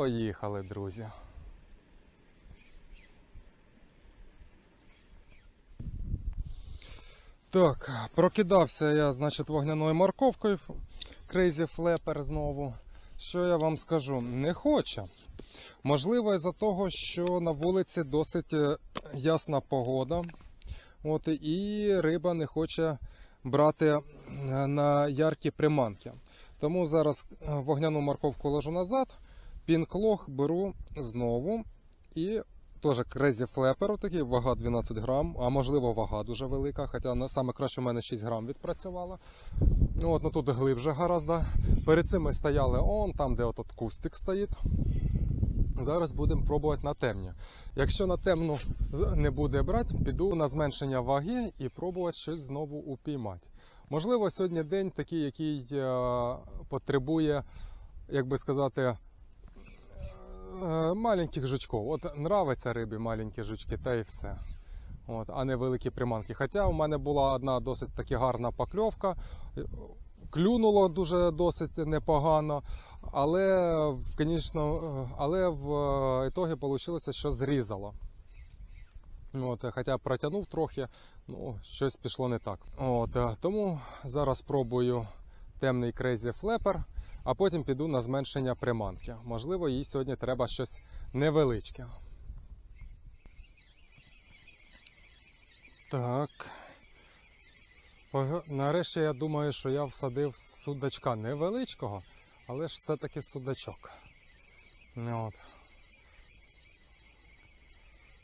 Поїхали, друзі. Так, прокидався я, значить, вогняною морковкою. Crazy Flapper знову. Що я вам скажу? Не хоче. Можливо, із-за того, що на вулиці досить е, ясна погода. От, і риба не хоче брати е, на яркі приманки. Тому зараз е, вогняну морковку ложу назад, пінклох беру знову і теж Crazy Flapper, такий, вага 12 грам, а можливо вага дуже велика, хоча саме краще в мене 6 грам відпрацювала. Ну, От, ну тут глибше гаразд. Перед цим ми стояли он, там, де от кустик стоїть. Зараз будемо пробувати на темні. Якщо на темну не буде брати, піду на зменшення ваги і пробувати щось знову упіймати. Можливо, сьогодні день такий, який е, потребує, як би сказати, маленьких жучків. От нравиться рибі маленькі жучки, та і все. От, а не великі приманки. Хоча у мене була одна досить таки гарна покльовка. Клюнуло дуже досить непогано, але в, конечно, але в е, ітогі вийшло, що зрізало. От, е, хоча протягнув трохи, ну, щось пішло не так. От, е, тому зараз спробую темний Crazy Flapper, а потім піду на зменшення приманки. Можливо, їй сьогодні треба щось невеличке. Так. Нарешті я думаю, що я всадив судачка невеличкого, але ж все-таки судачок. Ну, От.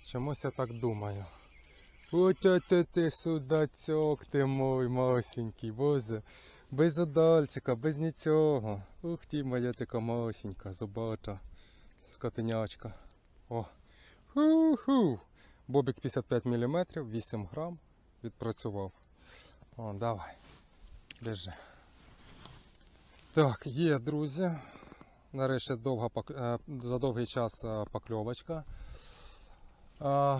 Чомусь я так думаю. Ось ти, ти судачок, ти мой масенький, боже. Без удальчика, без нічого. Ух ти, моя така масенька, зубата, скотинячка. О. Ху-ху. Бобік 55 мм, 8 грам відпрацював. О, давай. Лежи. Так, є, друзі. Нарешті довга, е, за довгий час е, покльовочка. Е,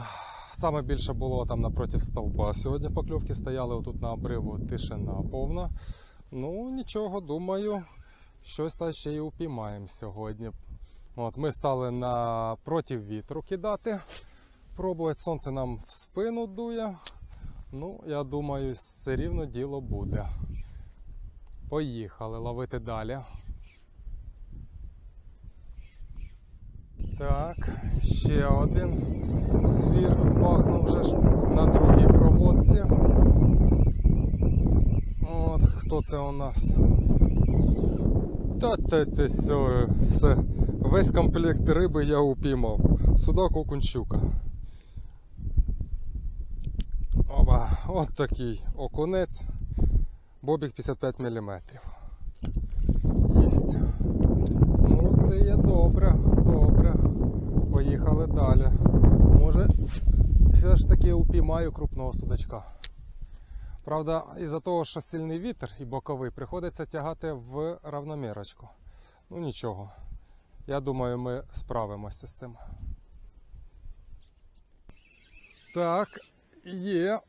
Саме більше було там напроти стовба. Сьогодні покльовки стояли отут на обриву тишина повна. Ну, нічого, думаю, щось та ще й упіймаємо сьогодні. От, ми стали на проти вітру кидати. Пробувати сонце нам в спину дує. Ну, я думаю, все рівно діло буде. Поїхали ловити далі. Так, ще один звір бахнув вже на другій проводці. Хто це у нас? Та те те все. Весь комплект риби я упіймав. Судак окунчука. Оба, от такий окунець. Бобік 55 мм. Єсть. Ну, це є добре, добре. Поїхали далі. Може, все ж таки упіймаю крупного судачка. Правда, із-за того, що сильний вітер і боковий, приходиться тягати в равномірочку. Ну нічого. Я думаю, ми справимося з цим. Так, є.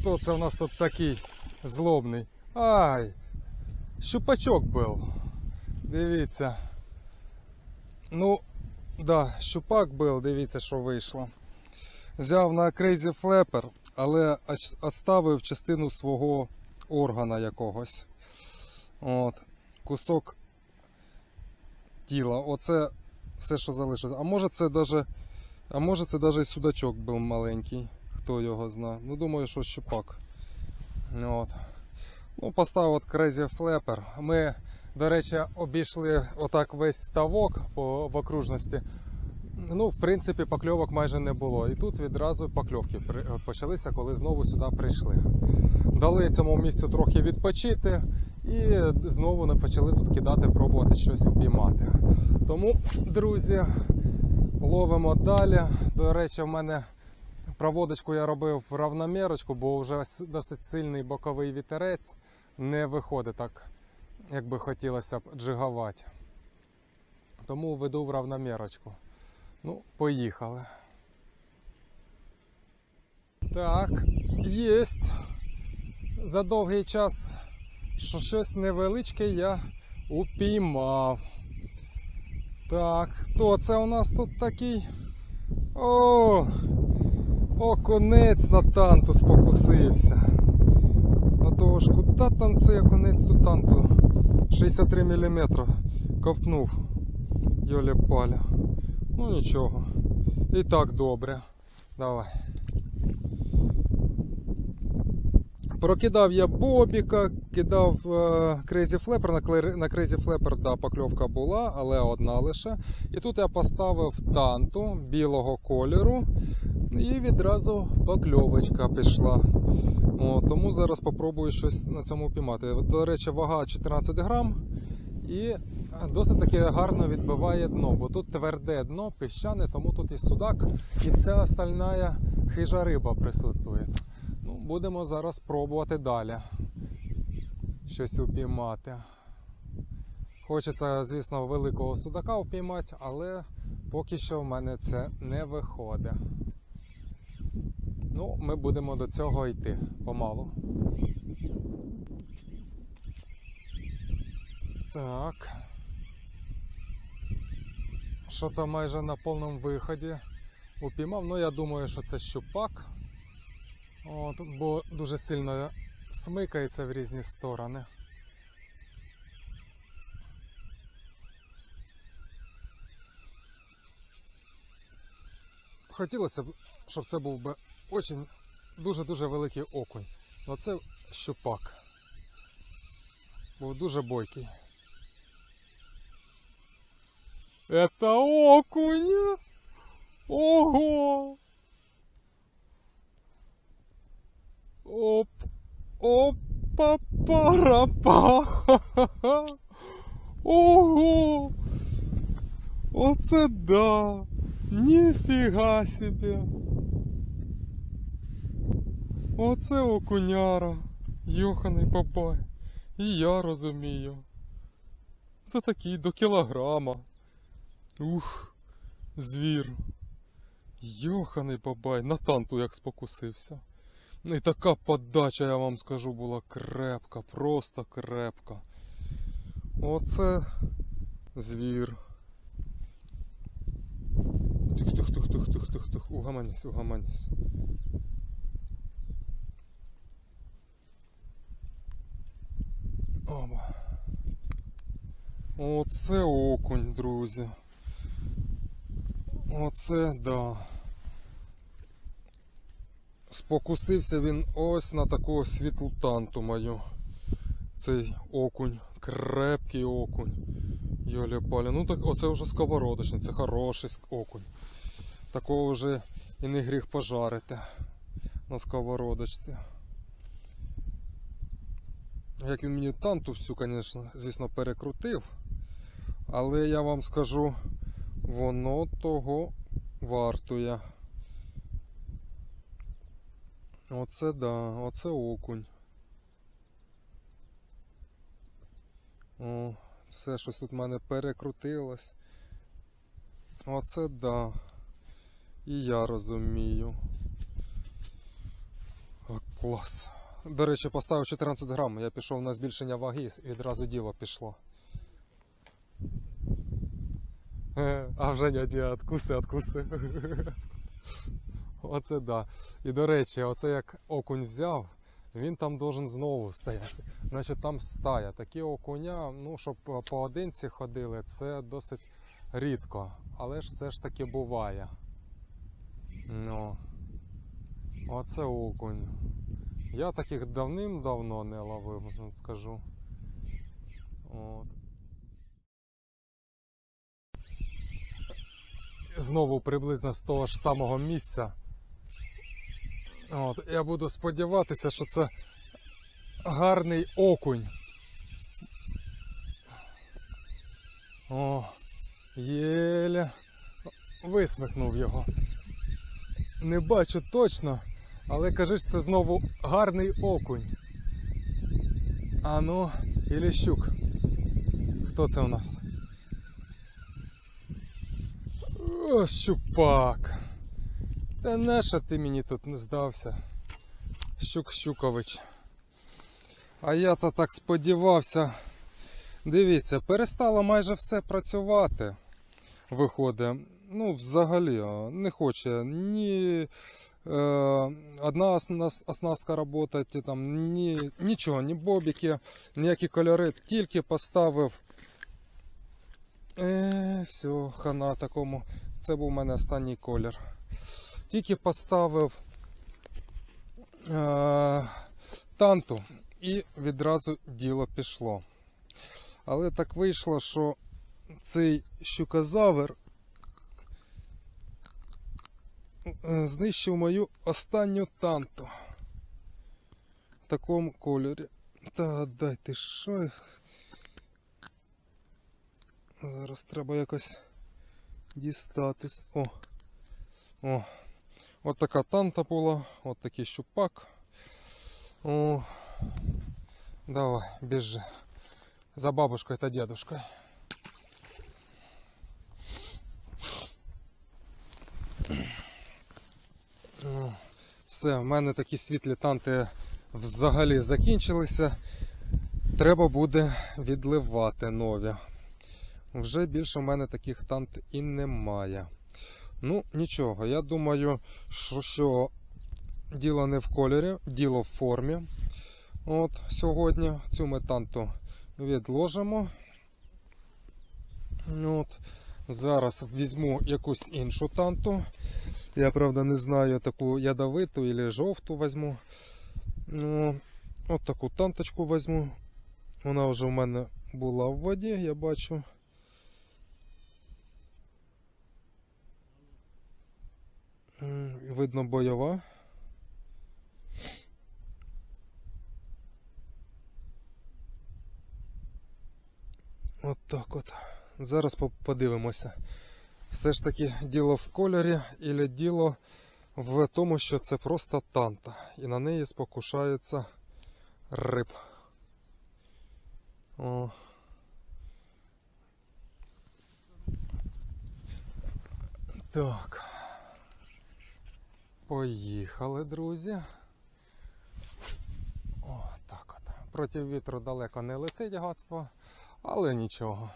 Хто це у нас тут такий злобний? Ай! Щупачок був. Дивіться. Ну, да, щупак був, дивіться, що вийшло. Взяв на Crazy Flapper, але оставив частину свого органа якогось. От. Кусок тіла. Оце все, що залишилось. А може це даже, а може це даже і судачок був маленький. Хто його знає. Ну, думаю, що щупак. От. Ну, поставив от Crazy Flapper. Ми, до речі, обійшли отак весь ставок по, в окружності. Ну, в принципі, покльовок майже не було. І тут відразу покльовки почалися, коли знову сюди прийшли. Дали цьому місцю трохи відпочити і знову почали тут кидати, пробувати щось упіймати. Тому, друзі, ловимо далі. До речі, в мене проводочку я робив в равномірочку, бо вже досить сильний боковий вітерець. Не виходить так, як би хотілося б джигувати. Тому веду в равномірочку. Ну, поїхали. Так, єсть. За довгий час що щось невеличке я упіймав. Так, хто це у нас тут такий? О! Окунець на танту спокусився. На того ж, куди там цей окунець тут танту? 63 мм ковтнув. Йоля паля. Ну нічого. І так добре. Давай. Прокидав я Бобіка, кидав Crazy Flapper. На, Crazy Flapper да, покльовка була, але одна лише. І тут я поставив танту білого кольору. І відразу покльовочка пішла. О, тому зараз попробую щось на цьому піймати. До речі, вага 14 грам. І досить таки гарно відбиває дно, бо тут тверде дно, піщане, тому тут і судак, і вся остальна хижа риба присутствує. Ну, будемо зараз пробувати далі щось упіймати. Хочеться, звісно, великого судака впіймати, але поки що в мене це не виходить. Ну, ми будемо до цього йти помалу. Так. Що там майже на повному виході упіймав. Ну, я думаю, що це щупак. От, бо дуже сильно смикається в різні сторони. Хотілося б, щоб це був би очень дуже-дуже великий окунь. Але це щупак. Був дуже бойкий. Это окунь! Ого! Оп! Опа парапа! Ого! Оце да! Ніфіга собі! Оце окуняра! Йоханий бабай! І я розумію. Це такий до кілограма. Ух, звір. Йоханий бабай, на танту як спокусився. Ну і така подача, я вам скажу, була крепка, просто крепка. Оце звір. Тух-тух-тух-тух-тух-тух-тух. Угаманісь, угаманісь. Оба. Оце окунь, друзі. Оце да. Спокусився він ось на таку світлу танту мою. Цей окунь. Крепкий окунь. Йоля паля. Ну так оце вже сковородочний, це хороший окунь. Такого вже і не гріх пожарити на сковородочці. Як він мені танту всю, звісно, перекрутив. Але я вам скажу, воно того вартує. Оце да, оце окунь. О, все щось тут в мене перекрутилось. Оце да. І я розумію. О, клас. До речі, поставив 14 грам, я пішов на збільшення ваги і відразу діло пішло. Е, А вже ні, откуси, откуси. Оце да. І до речі, оце як окунь взяв, він там должен знову стояти. Значить там стая. Такі окуня, ну, щоб поодинці ходили, це досить рідко. Але ж все ж таки буває. Ну. Оце окунь. Я таких давним-давно не ловив, скажу. От. Знову приблизно з того ж самого місця. От, я буду сподіватися, що це гарний окунь. О, єля. Висмикнув його. Не бачу точно, але кажеш, це знову гарний окунь. А ну, і Лещук. Хто це у нас? О, щупак. Та нащо ти мені тут не здався? Щук Щукович. А я-то так сподівався. Дивіться, перестало майже все працювати. Виходить. Ну, взагалі, не хоче ні е, одна осна- оснастка працювати, там, ні, нічого, ні бобіки, ніякі кольори, тільки поставив. Е, все, хана такому. Це був у мене останній колір. Тільки поставив е, танту і відразу діло пішло. Але так вийшло, що цей щукозавр е, знищив мою останню танту в такому кольорі. Та дайте що. Зараз треба якось дістатись. О! О! От така танта була, от такий щупак. О, давай, біжи. За бабушкою та дедушкою. Ну, Все, в мене такі світлі танти взагалі закінчилися. Треба буде відливати нові. Вже більше в мене таких тант і немає. Ну, нічого, я думаю, що, що діло не в кольорі, діло в формі. От сьогодні цю ми танту відложимо. От. Зараз візьму якусь іншу танту. Я правда не знаю таку ядовиту або жовту візьму. Ну, от таку танточку візьму. Вона вже в мене була в воді, я бачу. Видно бойова. От так от. Зараз подивимося. Все ж таки діло в кольорі, і діло в тому, що це просто танта. І на неї спокушається риб. О. Так. Поїхали, друзі. О, так от. Проти вітру далеко не летить гадство, але нічого.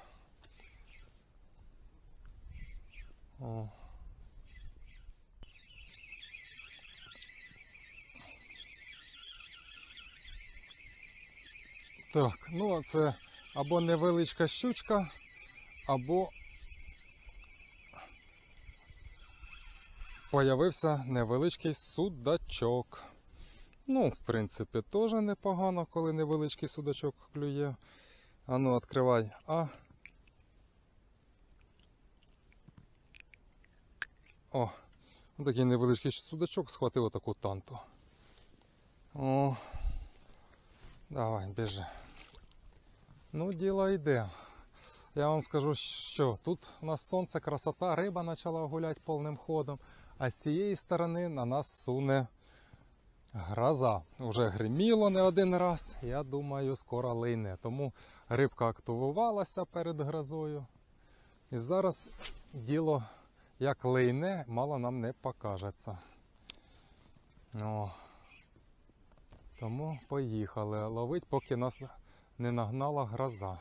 О. Так, ну це або невеличка щучка, або появився невеличкий судачок. Ну, в принципі, теж непогано, коли невеличкий судачок клює. А ну, відкривай. А. О, такий невеличкий судачок схватив отаку танту. О. Давай, біжи. Ну, діло йде. Я вам скажу, що тут у нас сонце, красота, риба почала гуляти повним ходом, а з цієї сторони на нас суне гроза. Уже гриміло не один раз. Я думаю, скоро лийне. Тому рибка активувалася перед грозою. І зараз діло як лийне, мало нам не покажеться. О. Тому поїхали ловить, поки нас не нагнала гроза.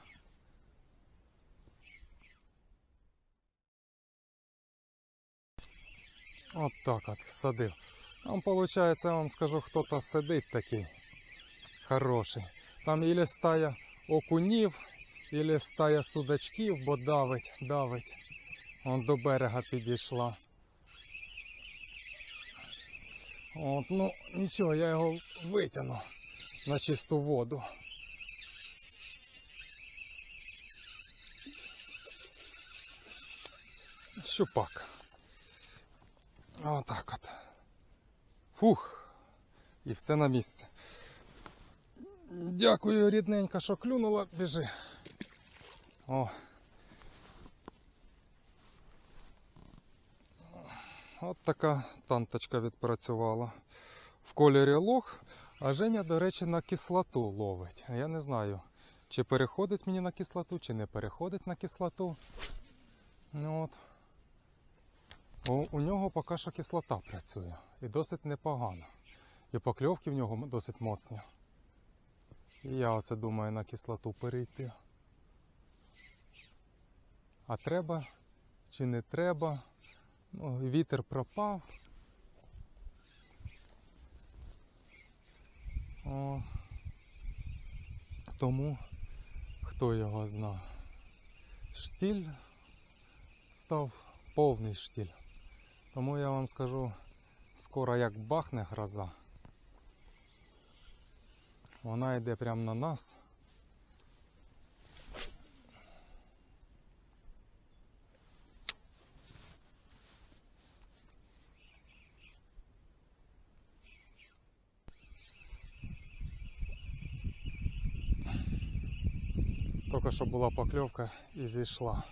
От так от садив. Там, виходить, я вам скажу, хто-то сидить такий хороший. Там ілі стая окунів, ілі стая судачків, бо давить, давить. Он до берега підійшла. От, ну нічого, я його витягну на чисту воду. Щупак. Отак от. Фух. І все на місці. Дякую, рідненька, що клюнула, біжи. О. От така танточка відпрацювала. В кольорі лох, а Женя, до речі, на кислоту ловить. Я не знаю, чи переходить мені на кислоту, чи не переходить на кислоту. Ну от. У, у нього поки що кислота працює. І досить непогано. І покльовки в нього досить моцні. І я оце думаю на кислоту перейти. А треба чи не треба? Ну, вітер пропав. О, тому хто його зна. Штіль став повний штіль. Тому я вам скажу, скоро як бахне гроза, вона йде прямо на нас. Тільки що була покльовка і зійшла.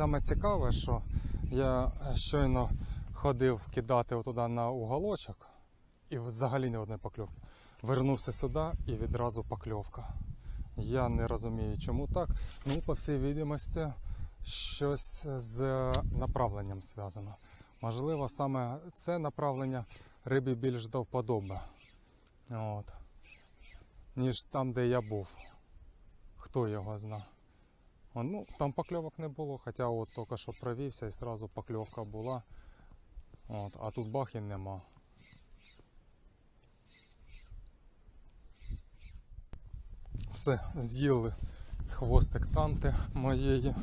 Саме цікаве, що я щойно ходив кидати туди на уголочок і взагалі не одної покльовки. Вернувся сюди і відразу покльовка. Я не розумію, чому так. Ну, по всій відомості, щось з направленням зв'язано. Можливо, саме це направлення рибі більш до вподоби. От. Ніж там, де я був. Хто його зна. О, Ну, там покльовок не було, хоча от тільки що провівся і одразу покльовка була. От, а тут бах і нема. Все, з'їли хвостик танти моєї.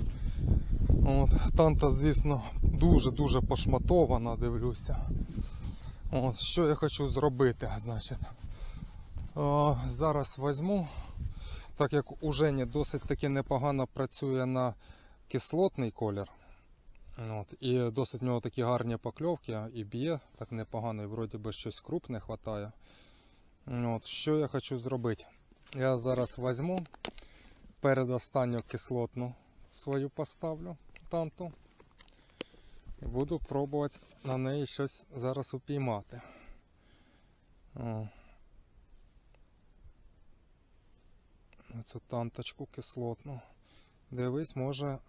От, танта, звісно, дуже-дуже пошматована, дивлюся. От, що я хочу зробити, значить. Е, зараз візьму так як у Жені досить таки непогано працює на кислотний колір. От, і досить в нього такі гарні покльовки і б'є так непогано, і вроді би щось крупне хватає. От, що я хочу зробити? Я зараз візьму передостанню кислотну свою поставлю танту. І буду пробувати на неї щось зараз упіймати. О. цю танточку кислотну. Дивись, може,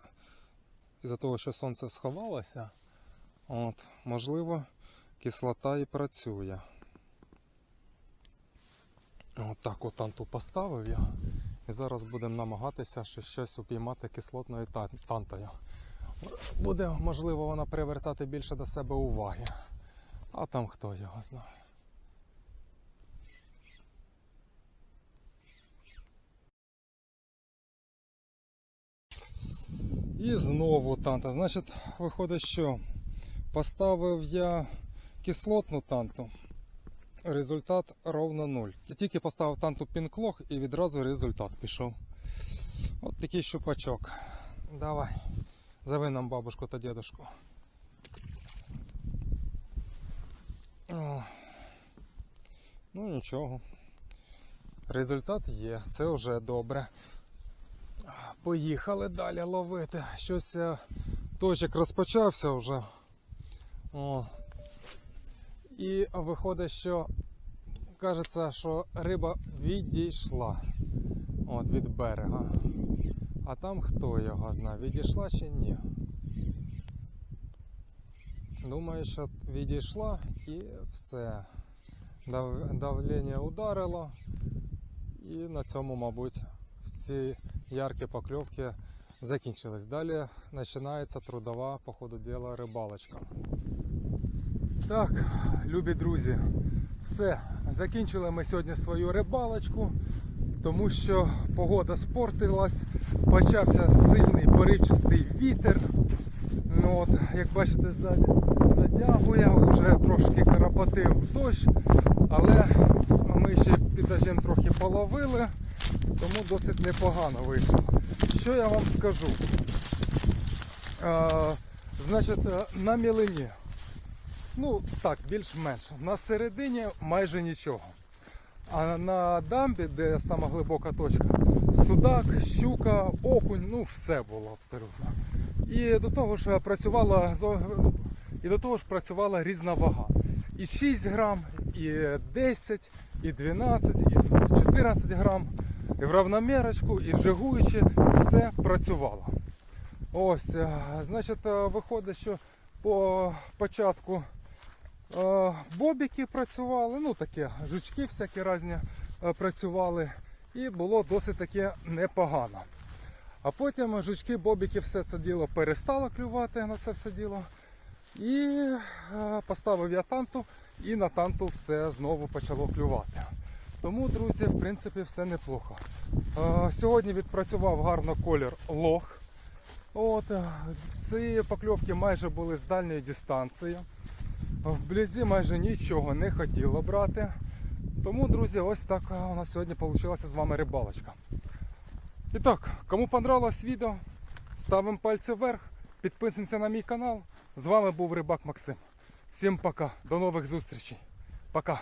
із-за того, що сонце сховалося, от, можливо, кислота і працює. От так от танту поставив я. І зараз будемо намагатися ще щось упіймати кислотною тантою. Буде, можливо, вона привертати більше до себе уваги. А там хто його знає. І знову танта. Значить, виходить, що поставив я кислотну танту. Результат ровно 0. Я тільки поставив танту пінклох і відразу результат пішов. От такий щупачок. Давай. Зови нам бабушку та дедушку. О. Ну нічого. Результат є, це вже добре. Поїхали далі ловити. Щось е, точок розпочався вже. О. І виходить, що кажеться, що риба відійшла от, від берега. А там хто його знає, відійшла чи ні. Думаю, що відійшла і все. Давлення ударило. І на цьому, мабуть, всі яркі покльовки закінчились. Далі починається трудова, по ходу діла, рибалочка. Так, любі друзі, все. Закінчили ми сьогодні свою рибалочку, тому що погода спортилась, почався сильний поривчастий вітер. Ну, от, як бачите, задягує, вже трошки карапатив дощ, але ми ще під дождем трохи половили, тому досить непогано вийшло. Що я вам скажу? Е, значить, е, на мілині. Ну, так, більш-менш. На середині майже нічого. А на дамбі, де сама глибока точка, судак, щука, окунь, ну все було абсолютно. І до того ж працювала і до того ж працювала різна вага. І 6 грам, і 10, і 12, і 14 грам. І в равномірочку, і жигуючи, все працювало. Ось, е, значить, е, виходить, що по початку Е, Бобіки працювали, ну таке, жучки всякі різні працювали. І було досить таки непогано. А потім жучки, бобіки, все це діло перестало клювати на це все діло. І поставив я танту, і на танту все знову почало клювати. Тому, друзі, в принципі, все неплохо. Е, Сьогодні відпрацював гарно колір лох. От, е, всі покльовки майже були з дальньої дистанції. Вблизі майже нічого не хотіло брати. Тому, друзі, ось так е, у нас сьогодні вийшла з вами рибалочка. І так, кому понравилось відео, ставимо пальці вверх, підписуємося на мій канал. З вами був Рибак Максим. Всім пока, до нових зустрічей. Пока.